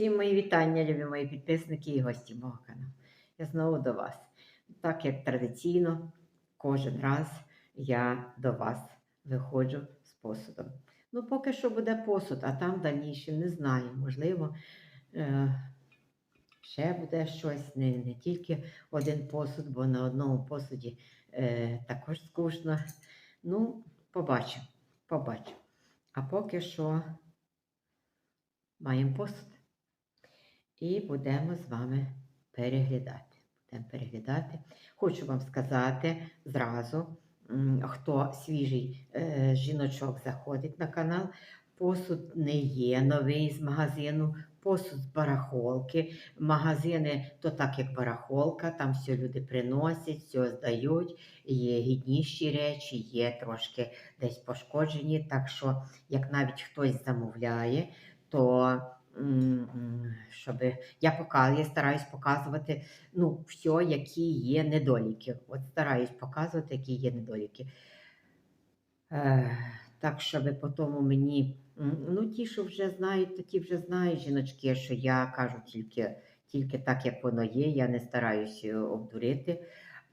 Всім мої вітання, любі мої підписники і гості мого каналу. Я знову до вас. Так як традиційно, кожен раз я до вас виходжу з посудом. Ну, поки що буде посуд, а там дальніше не знаю. Можливо, е- ще буде щось, не, не тільки один посуд, бо на одному посуді е- також скучно. Ну, побачимо, побачимо. А поки що маємо посуд. І будемо з вами переглядати. Будемо переглядати. Хочу вам сказати зразу, хто свіжий е, жіночок заходить на канал. Посуд не є новий з магазину, посуд з барахолки. Магазини то так, як барахолка, там все люди приносять, все здають. Є гідніші речі, є трошки десь пошкоджені. Так що, як навіть хтось замовляє, то щоб я показую, я стараюсь показувати ну, все, які є недоліки. От стараюсь показувати, які є недоліки. Е, так, щоб потім мені, ну, ті, що вже знають, такі вже знають жіночки, що я кажу тільки, тільки так, як воно є. Я не стараюсь обдурити.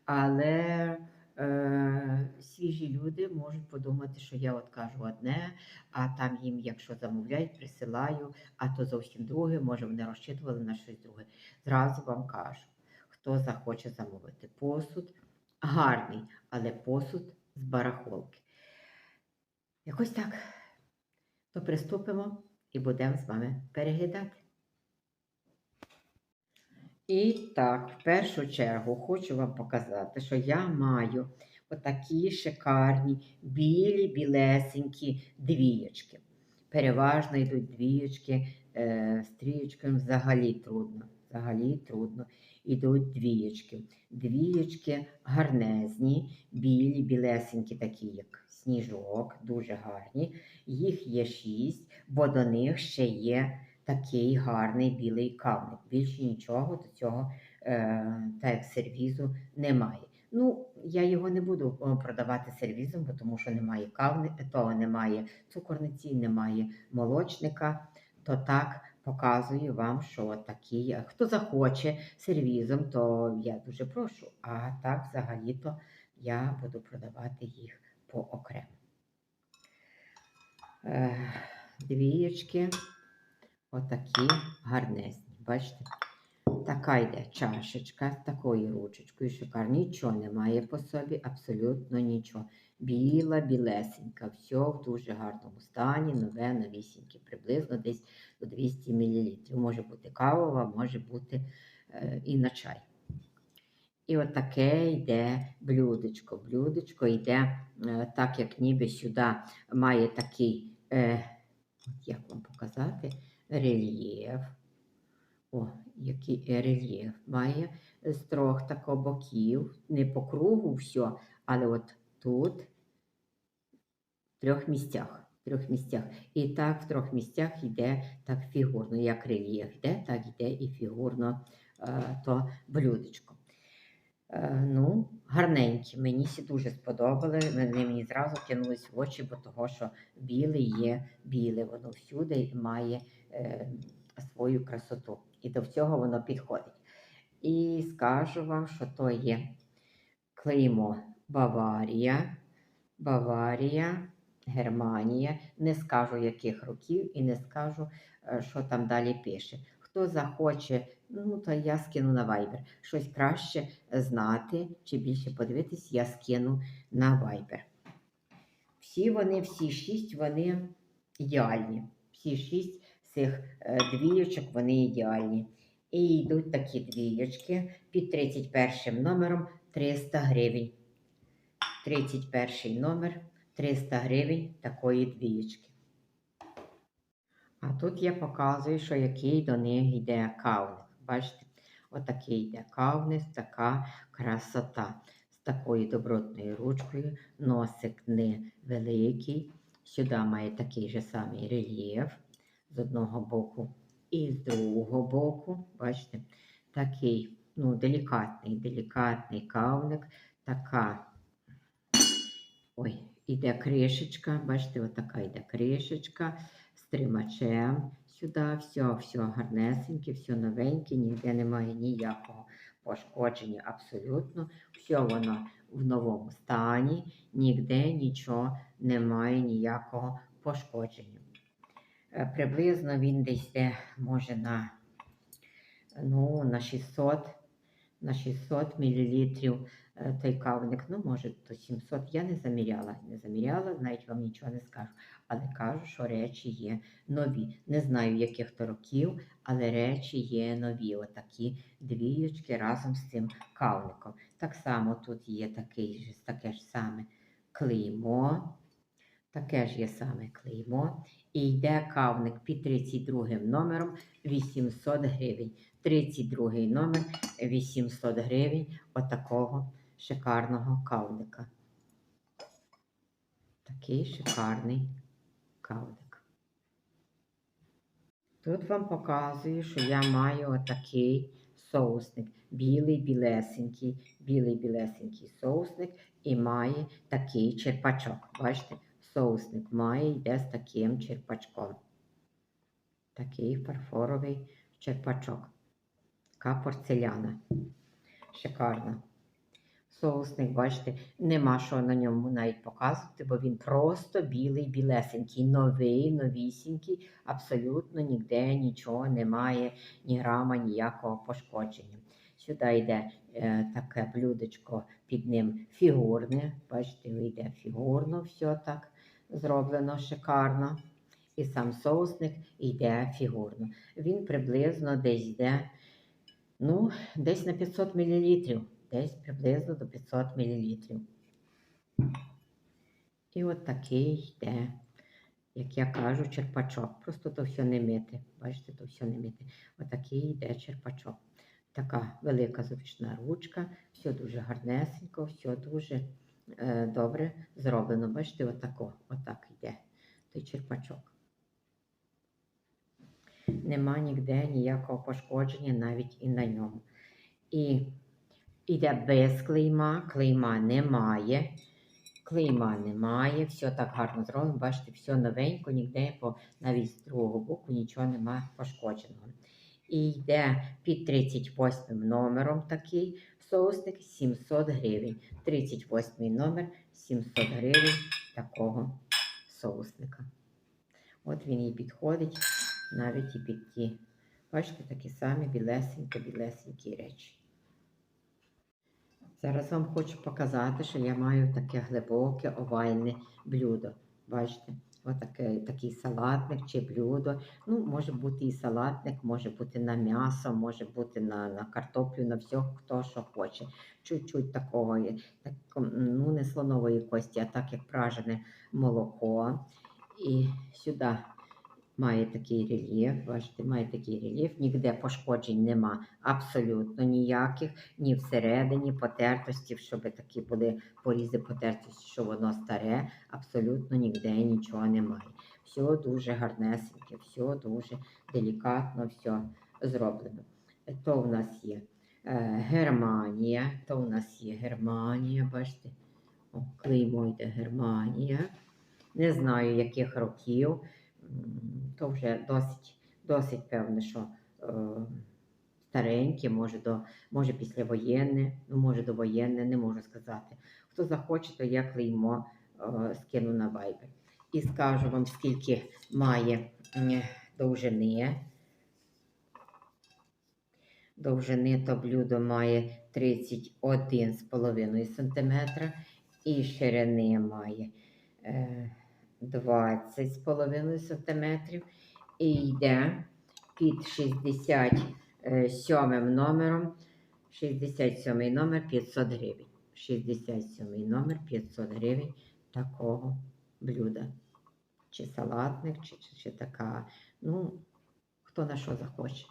Але е, свіжі люди можуть подумати, що я от кажу одне, а там їм, якщо замовляють, присилаю, а то зовсім друге, може вони розчитували на щось друге. Зразу вам кажу, хто захоче замовити посуд, гарний, але посуд з барахолки. Якось так. То приступимо і будемо з вами переглядати. І так, в першу чергу хочу вам показати, що я маю отакі шикарні білі, білесенькі двієчки. Переважно йдуть двієчки, е, стрієчками взагалі трудно. Взагалі трудно. Ідуть двієчки. Двієчки гарнезні, білі, білесенькі, такі, як сніжок, дуже гарні. Їх є шість, бо до них ще є такий гарний білий кавник. Більше нічого до цього, е, так сервізу, немає. Ну, я його не буду продавати сервізом, бо тому що немає кавни, того немає цукорниці, немає молочника. То так показую вам, що такі. е, Хто захоче сервізом, то я дуже прошу. А так, взагалі-то я буду продавати їх по окремо. Е, двієчки. Отакі гарнесні. Бачите? Така йде чашечка з такою ручечкою. Шикарно. Нічого немає по собі, абсолютно нічого. Біла, білесенька, все в дуже гарному стані, нове, новісіньке, приблизно десь до 200 мл. Може бути кавова, може бути е, і на чай. І отаке йде блюдечко. Блюдечко йде е, так, як ніби сюди має такий, е, як вам показати, рельєф. О, який рельєф має з трьох тако боків, не по кругу все, але от тут, в трьох місцях. Трьох місцях. І так в трьох місцях йде так фігурно, як рельєф йде, так йде і фігурно е, то блюдечко. Е, ну, гарненькі. Мені всі дуже сподобали. Вони мені зразу кинулись в очі, бо того, що біле є біле. Воно всюди має е, свою красоту. І до всього воно підходить. І скажу вам, що то є клеймо Баварія, Баварія, Германія. Не скажу яких років і не скажу, е, що там далі пише. Хто захоче, ну то я скину на Viber. Щось краще знати чи більше подивитись, я скину на Viber. Всі вони, всі шість, вони ідеальні. Всі шість цих е, двієчок, вони ідеальні. І йдуть такі двієчки під 31 номером 300 гривень. 31 номер 300 гривень такої двієчки. А тут я показую, що який до них йде кавник. Бачите, отакий йде кавник, така красота. З такою добротною ручкою, носик невеликий. Сюди має такий же самий рельєф з одного боку і з другого боку. Бачите, такий ну, делікатний, делікатний кавник, така ой, іде кришечка, бачите, отака йде кришечка з тримачем. Сюди все, все гарнесеньке, все новеньке, ніде немає ніякого пошкодження абсолютно. Все воно в новому стані, ніде нічого немає ніякого пошкодження. Е, Приблизно він десь йде, може, на, ну, на 600, на 600 мл той кавник, ну, може, до 700. Я не заміряла, не заміряла, навіть вам нічого не скажу. Але кажу, що речі є нові. Не знаю, яких то років, але речі є нові. Отакі двіючки разом з цим кавником. Так само тут є такий, таке ж саме клеймо. Таке ж є саме клеймо. І йде кавник під 32 номером 800 гривень. 32 номер 800 гривень отакого шикарного кавника. Такий шикарний кавник. Тут вам показую, що я маю отакий соусник. Білий білесенький, білий білесенький соусник і має такий черпачок. Бачите, соусник має йде з таким черпачком. Такий фарфоровий черпачок. Така порцеляна. Шикарна. Соусник, бачите, нема що на ньому навіть показувати, бо він просто білий, білесенький, новий, новісінький, абсолютно ніде нічого немає, ні грама, ніякого пошкодження. Сюди йде е, таке блюдечко під ним фігурне. Бачите, йде фігурно, все так зроблено шикарно. І сам соусник йде фігурно. Він приблизно десь йде, ну, десь на 500 мл. Десь приблизно до 500 мл. І от такий йде, як я кажу, черпачок. Просто то все не мити. Бачите, то все не мити. Отакий йде черпачок. Така велика зручна ручка, все дуже гарнесенько, все дуже е, добре зроблено. Бачите, отако, отак йде той черпачок. Нема ніде ніякого пошкодження навіть і на ньому. І Іде без клейма, клейма немає. Клейма немає, все так гарно зроблено. Бачите, все новенько, ніде по навіть з другого боку нічого немає пошкодженого. І йде під 38 номером такий соусник 700 гривень. 38 номер 700 гривень такого соусника. От він і підходить навіть і під ті. Бачите, такі самі білесенькі-білесенькі речі. Зараз вам хочу показати, що я маю таке глибоке овальне блюдо. Бачите, отаке, такий салатник чи блюдо. Ну, може бути і салатник, може бути на м'ясо, може бути на, на картоплю, на все, хто що хоче. Чуть-чуть такого, так, ну не слонової кості, а так як пражене молоко. І сюди має такий рельєф, бачите, має такий рельєф, ніде пошкоджень нема абсолютно ніяких, ні всередині потертості, щоб такі були порізи потертості, що воно старе, абсолютно ніде нічого немає. Все дуже гарнесеньке, все дуже делікатно, все зроблено. То в нас є е, Германія, то в нас є Германія, бачите, О, клеймо йде Германія. Не знаю, яких років. То вже досить, досить певне, що е, стареньке, може, до, може післявоєнне, ну, може довоєнне, не можу сказати. Хто захоче, то я клеймо е, скину на Viber. І скажу вам, скільки має довжини. Довжини то блюдо має 31,5 см і ширини має е, 20,5 см і йде під 67 номером. 67 номер 500 гривень. 67 номер 500 гривень такого блюда. Чи салатник, чи, чи, чи така. Ну, хто на що захоче.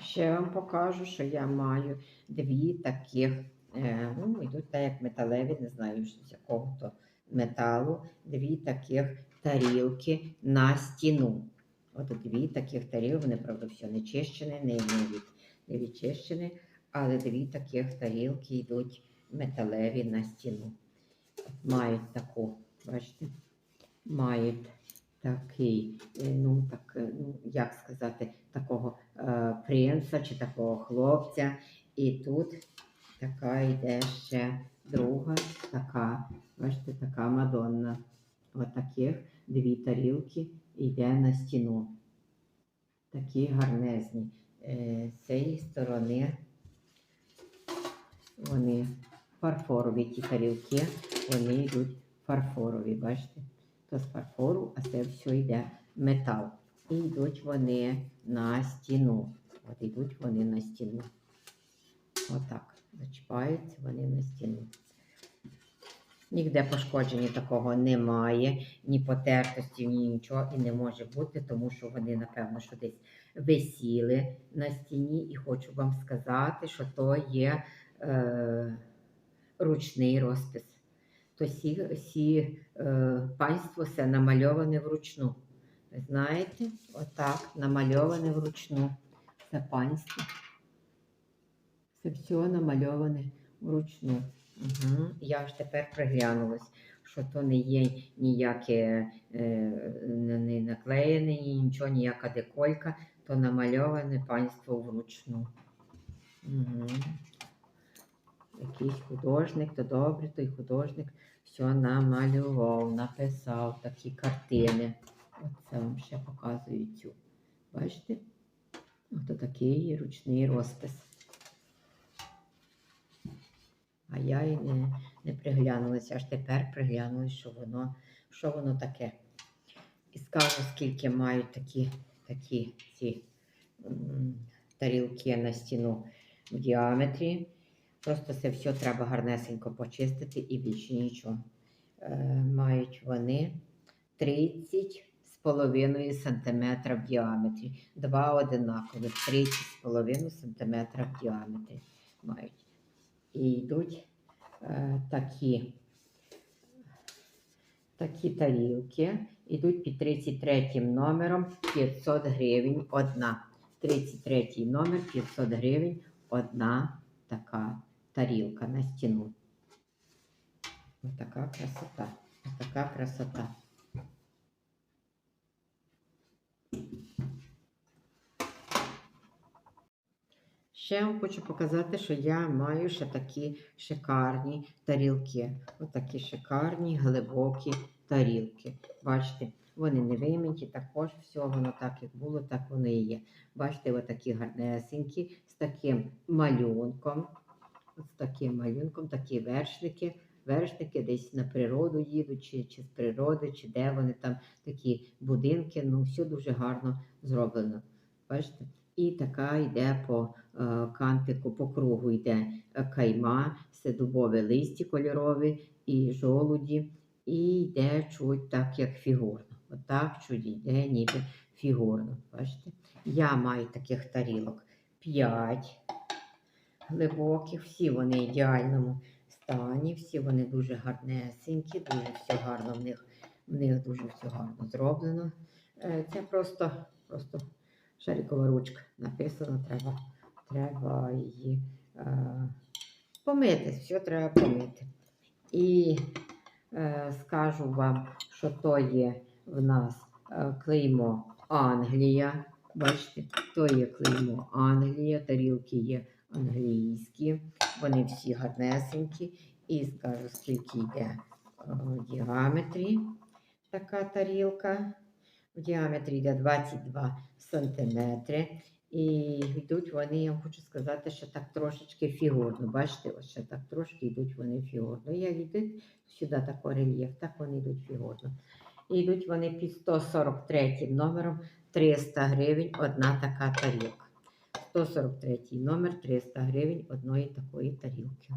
Ще вам покажу, що я маю дві таких, е, ну, йдуть так як металеві, не знаю, з якого то металу, дві таких тарілки на стіну. От дві таких тарілки, вони, правда, все не чищені, не, від, не відчищені, але дві таких тарілки йдуть металеві на стіну. Мають таку, бачите, мають такий, е, ну так, е, ну як сказати, такого е, принца чи такого хлопця. І тут така йде ще друга, така, бачите, така Мадонна. Отаких дві тарілки йде на стіну. Такі гарнезні. Е, З цієї сторони вони фарфорові ті тарілки, вони йдуть фарфорові, бачите? То з фарфору, а це все йде метал. І йдуть вони на стіну. От йдуть вони на стіну. Отак. Зачіпаються вони на стіну. Ніде пошкодження такого немає, ні потертості, ні нічого і не може бути, тому що вони, напевно, що десь висіли на стіні. І хочу вам сказати, що то є е, ручний розпис. То всі, всі е, панство все намальоване вручну. Ви знаєте, отак намальоване вручну. Це панство. Це все намальоване вручну. Угу. Я ж тепер приглянулась, що то не є ніяке е, не не наклеєне, нічого, ніяка деколька, то намальоване панство вручну. Угу. Якийсь художник, то добре, той художник все намалював, написав такі картини. Оце вам ще показую цю. Бачите? Ото такий ручний розпис. А я і не, не приглянулася, аж тепер приглянулася, що воно, що воно таке. І скажу, скільки мають такі, такі ці тарілки на стіну в діаметрі. Просто це все треба гарнесенько почистити і більше нічого. Е, мають вони 30 з половиною сантиметра в діаметрі. Два одинакових 30 з половиною сантиметра в діаметрі мають. І йдуть е, такі, такі тарілки. Йдуть під 33 номером 500 гривень одна. 33 номер 500 гривень одна така тарілка на стіну. Ось така красота. Ось така красота. Ще вам хочу показати, що я маю ще такі шикарні тарілки. Отакі шикарні, глибокі тарілки. Бачите, вони не вимиті, також все воно так, як було, так воно і є. Бачите, отакі гарнесенькі, з таким малюнком. От з таким малюнком, такі вершники. Вершники десь на природу їдуть, чи, чи з природи, чи де вони там такі будинки. Ну, все дуже гарно зроблено. Бачите? І така йде по е, кантику, по кругу йде е, кайма, це дубове листі кольорові і жолуді, і йде чуть так, як фігурно. Отак чуть йде, ніби фігурно. Бачите? Я маю таких тарілок 5 глибоких, всі вони в ідеальному стані, всі вони дуже гарнесенькі, дуже все гарно в них, в них дуже все гарно зроблено. Е, Це просто, просто шарикова ручка написано, треба, треба її е, помити, все треба помити. І е, скажу вам, що то є в нас е, клеймо Англія. Бачите, то є клеймо Англія, тарілки є англійські, вони всі гарнесенькі. І скажу, скільки йде е, в діаметрі така тарілка. В діаметрі йде 22 сантиметри. І йдуть вони, я вам хочу сказати, що так трошечки фігурно. Бачите, ось ще так трошки йдуть вони фігурно. Як йдуть сюди такий рельєф, так вони йдуть фігурно. І йдуть вони під 143 номером 300 гривень одна така тарілка. 143 номер 300 гривень одної такої тарілки.